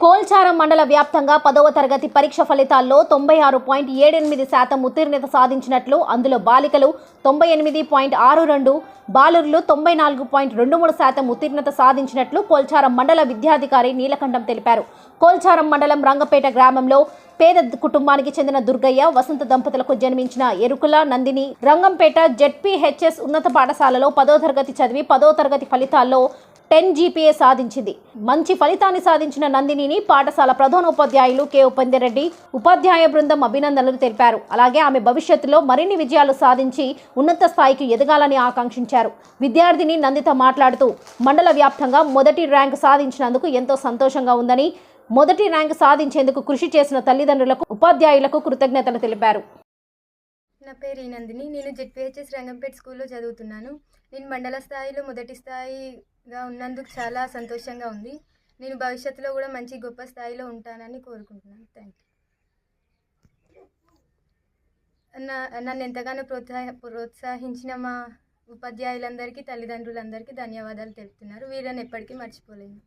కోల్చారం మండల వ్యాప్తంగా పదవ తరగతి పరీక్ష ఫలితాల్లో తొంభై ఆరు పాయింట్ ఏడెనిమిది శాతం ఉత్తీర్ణత సాధించినట్లు అందులో బాలికలు తొంభై ఎనిమిది పాయింట్ ఆరు రెండు బాలురులు తొంభై నాలుగు పాయింట్ రెండు మూడు శాతం ఉత్తీర్ణత సాధించినట్లు కోల్చారం మండల విద్యాధికారి నీలకంఠం తెలిపారు. కోల్చారం మండలం రంగపేట గ్రామంలో పేద కుటుంబానికి చెందిన దుర్గయ్య వసంత దంపతులకు జన్మించిన ఎరుకుల నందిని రంగంపేట జెడ్పీహెచ్ఎస్ ఉన్నత పాఠశాలలో పదో తరగతి చదివి పదో తరగతి ఫలితాల్లో టెన్ జీపీఏ సాధించింది. మంచి ఫలితాన్ని సాధించిన నందినిని పాఠశాల ప్రధానోపాధ్యాయులు కె. ఉపందిరెడ్డి ఉపాధ్యాయ బృందం అభినందనలు తెలిపారు. అలాగే ఆమె భవిష్యత్తులో మరిన్ని విజయాలు సాధించి ఉన్నత స్థాయికి ఎదగాలని ఆకాంక్షించారు. విద్యార్థిని నందిత మాట్లాడుతూ మండల వ్యాప్తంగా మొదటి ర్యాంక్ సాధించినందుకు ఎంతో సంతోషంగా ఉందని మొదటి ర్యాంక్ సాధించేందుకు కృషి చేసిన తల్లిదండ్రులకు ఉపాధ్యాయులకు కృతజ్ఞతలు తెలిపారు. నా పేరు ఈనందిని నేను జెడ్పిహెచ్ఎస్ రంగంపేట స్కూల్లో చదువుతున్నాను. నేను మండల స్థాయిలో మొదటి స్థాయిగా ఉన్నందుకు చాలా సంతోషంగా ఉంది. నేను భవిష్యత్తులో కూడా మంచి గొప్ప స్థాయిలో ఉంటానని కోరుకుంటున్నాను. థ్యాంక్ యూ నా నన్ను ఎంతగానో ప్రోత్సాహ ప్రోత్సహించిన మా ఉపాధ్యాయులందరికీ తల్లిదండ్రులందరికీ ధన్యవాదాలు తెలుపుతున్నారు. వీరని ఎప్పటికీ మర్చిపోలేను.